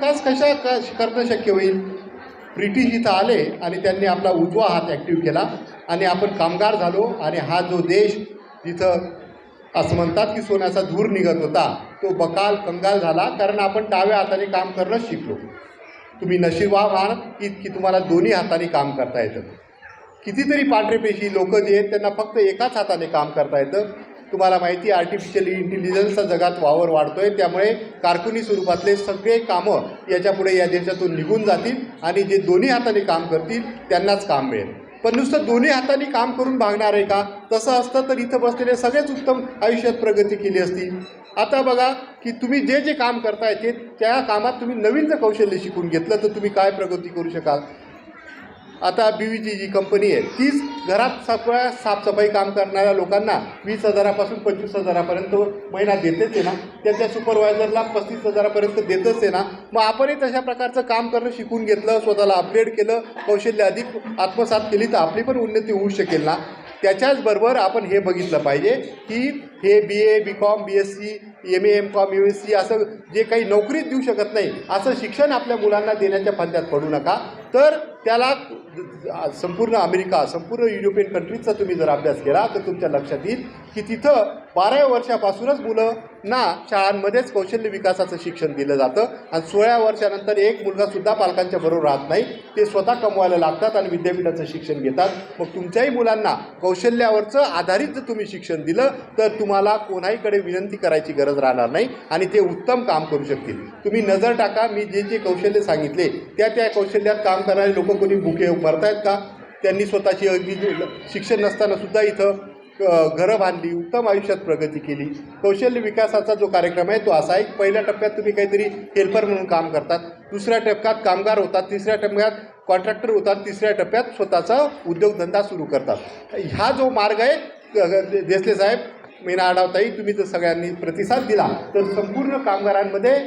विकास कशा क करणं शक्य होईल? ब्रिटिश इथं आले आणि त्यांनी आपला उजवा हात ॲक्टिव्ह केला आणि आपण कामगार झालो आणि हा जो देश जिथं असं म्हणतात की सोन्याचा धूर निघत होता तो बकाल कंगाल झाला कारण आपण डाव्या हाताने काम करणं शिकलो. तुम्ही नशीबवान आहात की की तुम्हाला दोन्ही हाताने काम करता येतं. कितीतरी पांढरेपेशी लोक जे आहेत त्यांना फक्त एकाच हाताने काम करता येतं. तुम्हाला माहिती आर्टिफिशियल इंटेलिजन्सचा जगात वावर वाढतोय. त्यामुळे कारकुनी स्वरूपातले सगळे कामं याच्यापुढे या देशातून निघून जातील आणि जे दोन्ही हाताने काम करतील त्यांनाच काम मिळेल. पण नुसतं दोन्ही हाताने काम करून भागणार आहे का? तसं असतं तर इथं बसलेले सगळेच उत्तम आयुष्यात प्रगती केली असती. आता बघा की तुम्ही जे जे काम करताय ते त्या कामात तुम्ही नवीन जर कौशल्य शिकून घेतलं तर तुम्ही काय प्रगती करू शकाल? आता बी व्हीची जी कंपनी आहे तीच घरात सगळ्या साफसफाई काम करणाऱ्या लोकांना वीस हजारापासून पंचवीस हजारापर्यंत महिना देतेच आहे ना. त्याच्या सुपरवायझरला पस्तीस हजारापर्यंत देतच आहे ना. मग आपणही तशा प्रकारचं काम करणं शिकून घेतलं स्वतःला अपग्रेड केलं कौशल्य अधिक आत्मसात केली तर आपली पण उन्नती होऊ शकेल ना. त्याच्याचबरोबर आपण हे बघितलं पाहिजे की हे B A B com B S C M A M com U S C असं जे काही नोकरीच देऊ शकत नाही असं शिक्षण आपल्या मुलांना देण्याच्या फंद्यात पडू नका. तर त्याला संपूर्ण अमेरिका संपूर्ण युरोपियन कंट्रीजचा तुम्ही जर अभ्यास केला तर तुमच्या लक्षात येईल की तिथं बाराव्या वर्षापासूनच मुलांना शाळांमध्येच कौशल्य विकासाचं शिक्षण दिलं जातं. आणि सोळा वर्षानंतर एक मुलगासुद्धा पालकांच्या बरोबर राहत नाही. ते स्वतः कमवायला लागतात आणि विद्यापीठाचं शिक्षण घेतात. मग तुमच्याही मुलांना कौशल्यावरचं आधारित जर तुम्ही शिक्षण दिलं तर तुम्हाला कोणाहीकडे विनंती करायची गरज राहणार नाही आणि ते उत्तम काम करू शकतील. तुम्ही नजर टाका मी जे जे कौशल्य सांगितले त्या त्या कौशल्यात काम करणारे लोक कोणी भुके उभारत आहेत का? त्यांनी स्वतःची अगदी शिक्षण नसताना सुद्धा इथं घरं बांधली उत्तम आयुष्यात प्रगती केली. कौशल्य विकासाचा जो कार्यक्रम आहे तो असा आहे पहिल्या टप्प्यात तुम्ही काहीतरी हेल्पर म्हणून काम करतात. दुसऱ्या टप्प्यात कामगार होतात. तिसऱ्या टप्प्यात कॉन्ट्रॅक्टर होतात. तिसऱ्या टप्प्यात स्वतःचा उद्योगधंदा सुरू करतात. ह्या जो मार्ग आहे देसले साहेब मीना आढावताई तुम्ही जर सगळ्यांनी प्रतिसाद दिला तर संपूर्ण कामगारांमध्ये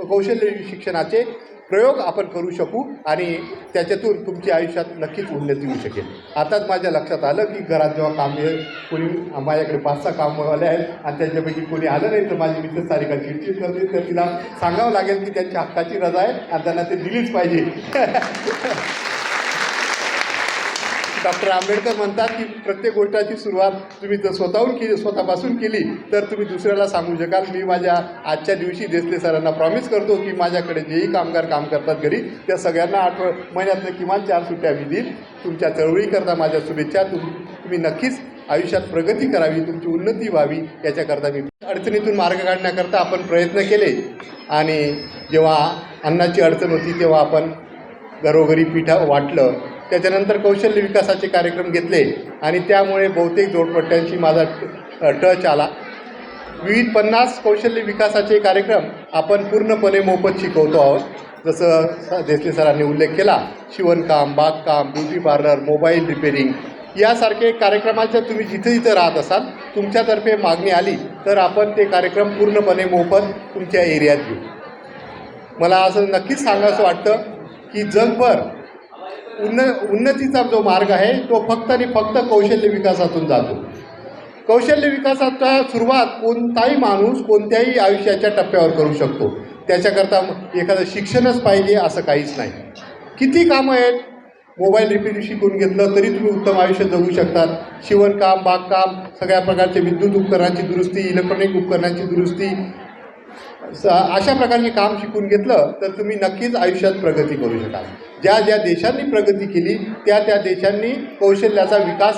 कौशल्य शिक्षणाचे प्रयोग आपण करू शकू आणि त्याच्यातून तुमच्या आयुष्यात नक्कीच उन्नती होऊ शकेल. आताच माझ्या लक्षात आलं की घरात जेव्हा काम आहे कोणी माझ्याकडे पाच सहा कामवाले आहेत आणि त्यांच्यापैकी कोणी आलं नाही तर माझी मित्र सारिका चिडचिड करते. तर तिला सांगावं लागेल की त्यांच्या हक्काची रजा आहे आणि त्यांना ते दिलीच पाहिजे. डॉक्टर आंबेडकर म्हणतात की प्रत्येक गोष्टाची सुरुवात तुम्ही जर स्वतःहून केली स्वतःपासून केली तर तुम्ही दुसऱ्याला सांगू शकाल. मी माझ्या आजच्या दिवशी देसले सरांना प्रॉमिस करतो की माझ्याकडे जेही कामगार काम करतात घरी त्या सगळ्यांना आठव महिन्यातनं किमान चार सुट्ट्या मी देईल. तुमच्या चळवळीकरता माझ्या शुभेच्छा. तुम तुम्ही नक्कीच आयुष्यात प्रगती करावी तुमची उन्नती व्हावी याच्याकरता मी अडचणीतून मार्ग काढण्याकरता आपण प्रयत्न केले. आणि जेव्हा अन्नाची अडचण होती तेव्हा आपण घरोघरी पिठा वाटलं. त्याच्यानंतर कौशल्य विकासाचे कार्यक्रम घेतले आणि त्यामुळे बहुतेक जोडपट्ट्यांशी माझा टच आला. विविध पन्नास कौशल्य विकासाचे कार्यक्रम आपण पूर्णपणे मोफत शिकवतो आहोत. जसं स- देसले सरांनी उल्लेख केला शिवणकाम बागकाम ब्युटी पार्लर मोबाईल रिपेरिंग यासारखे कार्यक्रमाच्या तुम्ही जिथे जिथं राहत असाल तुमच्यातर्फे मागणी आली तर आपण ते कार्यक्रम पूर्णपणे मोफत तुमच्या एरियात घेऊ. मला असं नक्कीच सांगावंसं वाटतं की जगभर उन्न उन्नतीचा जो मार्ग आहे तो फक्त आणि फक्त कौशल्य विकासातून जातो. कौशल्य विकासाचा सुरुवात कोणताही माणूस कोणत्याही आयुष्याच्या टप्प्यावर करू शकतो. त्याच्याकरता एखादं शिक्षणच पाहिजे असं काहीच नाही. किती कामं आहेत? मोबाईल रिपेअर शिकून घेतलं तरी तुम्ही उत्तम आयुष्य जगू शकतात. शिवणकाम बागकाम सगळ्या प्रकारचे विद्युत उपकरणांची दुरुस्ती इलेक्ट्रॉनिक उपकरणांची दुरुस्ती अशा प्रकारचे काम शिकून घेतलं तर तुम्ही नक्कीच आयुष्यात प्रगती करू शकाल. ज्या ज्या देशांनी प्रगती केली त्या त्या देशांनी कौशल्याचा विकास